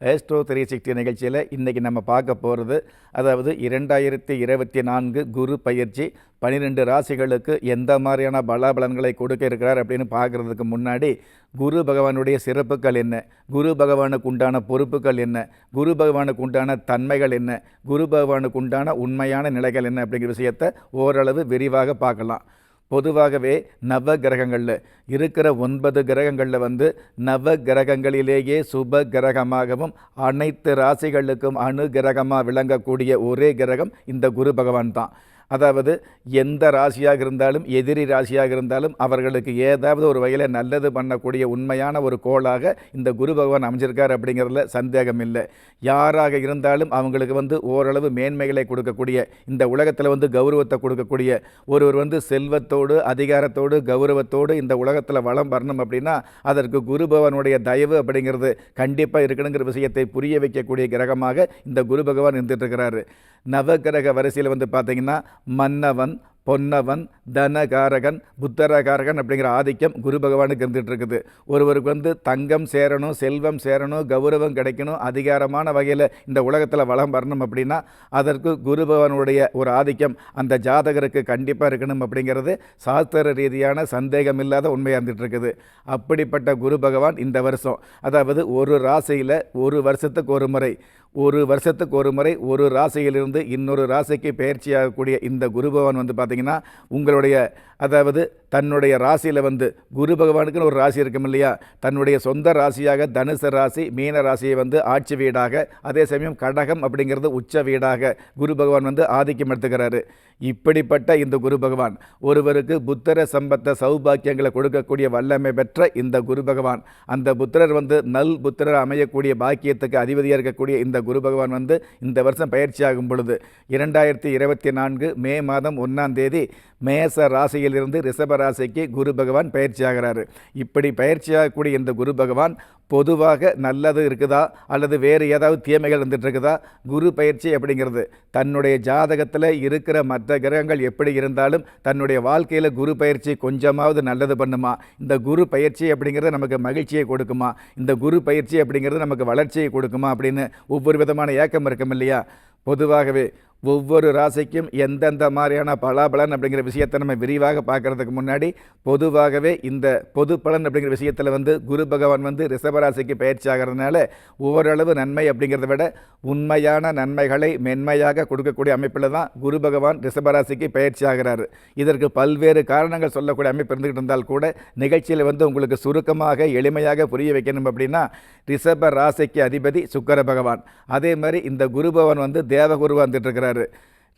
astro three sixty நிகழ்ச்சியில் இன்றைக்கி நம்ம பார்க்க போகிறது அதாவது இரண்டாயிரத்தி இருபத்தி நான்கு குரு பயிற்சி பன்னிரெண்டு ராசிகளுக்கு எந்த மாதிரியான பலாபலன்களை கொடுக்க இருக்கிறார் அப்படின்னு பார்க்குறதுக்கு முன்னாடி குரு பகவானுடைய சிறப்புகள் என்ன? குரு பகவானுக்கு உண்டான பொறுப்புகள் என்ன? குரு பகவானுக்கு உண்டான தன்மைகள் என்ன? குரு பகவானுக்கு உண்டான உண்மையான நிலைகள் என்ன அப்படிங்கிற விஷயத்தை ஓரளவு விரிவாக பார்க்கலாம். பொதுவாகவே நவ கிரகங்களில் இருக்கிற ஒன்பது கிரகங்களில் வந்து நவ கிரகங்களிலேயே சுப கிரகமாகவும் அனைத்து ராசிகளுக்கும் அணு கிரகமாக விளங்கக்கூடிய ஒரே கிரகம் இந்த குரு பகவான் தான். அதாவது எந்த ராசியாக இருந்தாலும் எதிரி ராசியாக இருந்தாலும் அவர்களுக்கு ஏதாவது ஒரு வகையில் நல்லது பண்ணக்கூடிய உண்மையான ஒரு கோளாக இந்த குரு பகவான் அமைஞ்சிருக்கார் அப்படிங்கிறதுல சந்தேகம் இல்லை. யாராக இருந்தாலும் அவங்களுக்கு வந்து ஓரளவு மேன்மைகளை கொடுக்கக்கூடிய இந்த உலகத்தில் வந்து கௌரவத்தை கொடுக்கக்கூடிய ஒருவர் வந்து செல்வத்தோடு அதிகாரத்தோடு கௌரவத்தோடு இந்த உலகத்தில் வளம் வரணும் அப்படின்னா அதற்கு குரு பகவானுடைய தயவு அப்படிங்கிறது கண்டிப்பாக இருக்கணுங்கிற விஷயத்தை புரிய வைக்கக்கூடிய கிரகமாக இந்த குரு பகவான் இருந்துட்டு இருக்கிறாரு. நவகிரக வரிசையில் வந்து பார்த்தீங்கன்னா मन्नवन பொன்னவன் தனகாரகன் புத்தரகாரகன் அப்படிங்கிற ஆதிக்கம் குரு பகவானுக்கு இருந்துகிட்டு இருக்குது. ஒருவருக்கு வந்து தங்கம் சேரணும் செல்வம் சேரணும் கௌரவம் கிடைக்கணும் அதிகாரமான வகையில் இந்த உலகத்தில் வளம் வரணும் அப்படின்னா அதற்கு குரு பகவானுடைய ஒரு ஆதிக்கம் அந்த ஜாதகருக்கு கண்டிப்பாக இருக்கணும் அப்படிங்கிறது சாஸ்திர ரீதியான சந்தேகம் இல்லாத உண்மையாக இருந்துகிட்டு இருக்குது. அப்படிப்பட்ட குரு பகவான் இந்த வருஷம். அதாவது ஒரு ராசியில் ஒரு வருஷத்துக்கு ஒரு முறை ஒரு வருஷத்துக்கு ஒரு முறை ஒரு ராசியிலிருந்து இன்னொரு ராசிக்கு பயிற்சியாகக்கூடிய இந்த குரு பகவான் வந்து பார்த்திங்கன்னா உங்களுடைய அதாவது தன்னுடைய ராசியில் வந்து குரு பகவானுக்குன்னு ஒரு ராசி இருக்கும் இல்லையா? தன்னுடைய சொந்த ராசியாக தனுசு ராசி மீன ராசியை வந்து ஆட்சி வீடாக அதே சமயம் கடகம் அப்படிங்கிறது உச்ச வீடாக குரு பகவான் வந்து ஆதிக்கம் எடுத்துக்கிறாரு. இப்படிப்பட்ட இந்த குரு பகவான் ஒருவருக்கு புத்தர சம்பத்த சௌபாக்கியங்களை கொடுக்கக்கூடிய வல்லமை பெற்ற இந்த குரு பகவான் அந்த புத்திரர் வந்து நல் புத்திரர் அமையக்கூடிய பாக்கியத்துக்கு அதிபதியாக இருக்கக்கூடிய இந்த குரு பகவான் வந்து இந்த வருஷம் பயிற்சியாகும் பொழுது இரண்டாயிரத்தி இருபத்தி நான்கு மே மாதம் ஒன்றாம் தேதி மேச ராசியிலிருந்து ரிஷப ராசிக்கு குரு பகவான் பயிற்சியாகிறாரு இப்படி பயிற்சியாகக்கூடிய இந்த குரு பகவான் பொதுவாக நல்லது இருக்குதா? அல்லது வேறு ஏதாவது தீமைகள் இருந்துட்டு இருக்குதா குரு பயிற்சி அப்படிங்கிறது தன்னுடைய ஜாதகத்தில் இருக்கிற மற்ற கிரகங்கள் எப்படி இருந்தாலும் தன்னுடைய வாழ்க்கையில் குரு பயிற்சி கொஞ்சமாவது நல்லது பண்ணுமா? இந்த குரு பயிற்சி அப்படிங்கிறது நமக்கு மகிழ்ச்சியை கொடுக்குமா? இந்த குரு பயிற்சி அப்படிங்கிறது நமக்கு வளர்ச்சியை கொடுக்குமா? அப்படின்னு ஒவ்வொரு விதமான ஏக்கம் இருக்கும் இல்லையா? பொதுவாகவே ஒவ்வொரு ராசிக்கும் எந்தெந்த மாதிரியான பலாபலன் அப்படிங்கிற விஷயத்தை நம்ம விரிவாக பார்க்குறதுக்கு முன்னாடி பொதுவாகவே இந்த பொது பலன் அப்படிங்கிற விஷயத்தில் வந்து குரு பகவான் வந்து ரிஷபராசிக்கு பயிற்சி ஆகிறதுனால ஓரளவு நன்மை அப்படிங்கிறத விட உண்மையான நன்மைகளை மென்மையாக கொடுக்கக்கூடிய அமைப்பில் தான் குரு பகவான் ரிஷபராசிக்கு பயிற்சி ஆகிறாரு. இதற்கு பல்வேறு காரணங்கள் சொல்லக்கூடிய அமைப்பு இருந்துகிட்டு இருந்தால் கூட நிகழ்ச்சியில் வந்து உங்களுக்கு சுருக்கமாக எளிமையாக புரிய வைக்கணும் அப்படின்னா ரிஷப ராசிக்கு அதிபதி சுக்கர பகவான். அதே மாதிரி இந்த குரு பகவான் வந்து தேவகுருவாக வந்துட்டு இருக்கிறார்.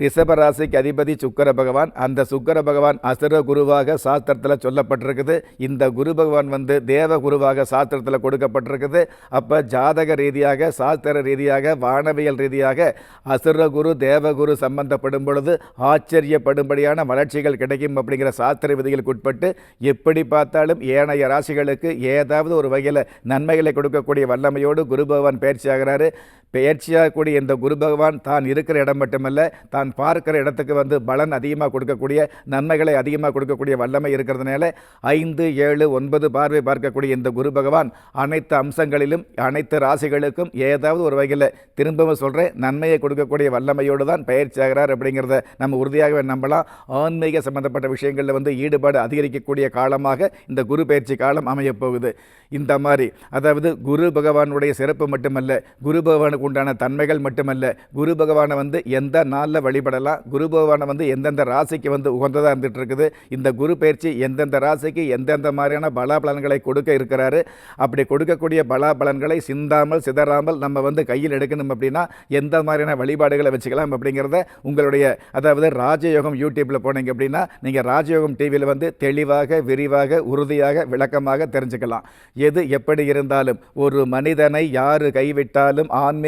ரிஷபராசிக்கு அதிபதி சுக்கர பகவான் அந்த சுக்கர பகவான் அசுர குருவாக சாஸ்திரத்தில் சொல்லப்பட்டிருக்குது. இந்த குரு பகவான் வந்து தேவ குருவாக சாஸ்திரத்தில் கொடுக்கப்பட்டிருக்குது. அப்போ ஜாதக ரீதியாக சாஸ்திர ரீதியாக வானவியல் ரீதியாக அசுர குரு தேவகுரு சம்பந்தப்படும் பொழுது ஆச்சரியப்படும்படியான வளர்ச்சிகள் கிடைக்கும் அப்படிங்கிற சாஸ்திர விதிகளுக்கு உட்பட்டு எப்படி பார்த்தாலும் ஏனைய ராசிகளுக்கு ஏதாவது ஒரு வகையில் நன்மைகளை கொடுக்கக்கூடிய வல்லமையோடு குரு பகவான் பயிற்சியாகிறாரு. பயிற்சியாகக்கூடிய இந்த குரு பகவான் தான் இருக்கிற இடம் மட்டுமல்ல தான் பார்க்கிற இடத்துக்கு வந்து பலன் அதிகமாக கொடுக்கக்கூடிய நன்மைகளை அதிகமாக கொடுக்கக்கூடிய வல்லமை இருக்கிறதுனால ஐந்து ஏழு ஒன்பது பார்வை பார்க்கக்கூடிய இந்த குரு பகவான் அனைத்து அம்சங்களிலும் அனைத்து ராசிகளுக்கும் ஏதாவது ஒரு வகையில் திரும்பவும் சொல்கிறேன் நன்மையை கொடுக்கக்கூடிய வல்லமையோடு தான் பயிற்சி ஆகிறார் அப்படிங்கிறத நம்ம உறுதியாகவே நம்பலாம். ஆன்மீக சம்பந்தப்பட்ட விஷயங்களில் வந்து ஈடுபாடு அதிகரிக்கக்கூடிய காலமாக இந்த குரு பயிற்சி காலம் அமையப்போகுது இந்த மாதிரி அதாவது குரு பகவானுடைய சிறப்பு மட்டுமல்ல குரு பகவானுக்கு உண்டான தன்மைகள் மட்டுமல்ல குரு பகவானை வந்து எந்த நாளில் வழிபடலாம் குரு பகவானை வந்து எந்தெந்த ராசிக்கு வந்து உகந்ததாக இருந்துகிட்டு இருக்குது இந்த குரு பயிற்சி எந்தெந்த ராசிக்கு எந்தெந்த மாதிரியான பலாபலன்களை கொடுக்க இருக்கிறாரு அப்படி கொடுக்கக்கூடிய பலாபலன்களை சிந்தாமல் சிதறாமல் நம்ம வந்து கையில் எடுக்கணும் அப்படின்னா எந்த மாதிரியான வழிபாடுகளை வச்சுக்கலாம் அப்படிங்கிறத உங்களுடைய அதாவது ராஜயோகம் யூடியூப்பில் போனீங்க அப்படின்னா நீங்கள் ராஜயோகம் டிவியில் வந்து தெளிவாக விரிவாக உறுதியாக விளக்கமாக தெரிஞ்சுக்கலாம். எது எப்படி இருந்தாலும் ஒரு மனிதனை யார் கைவிட்டாலும் ஆன்மீக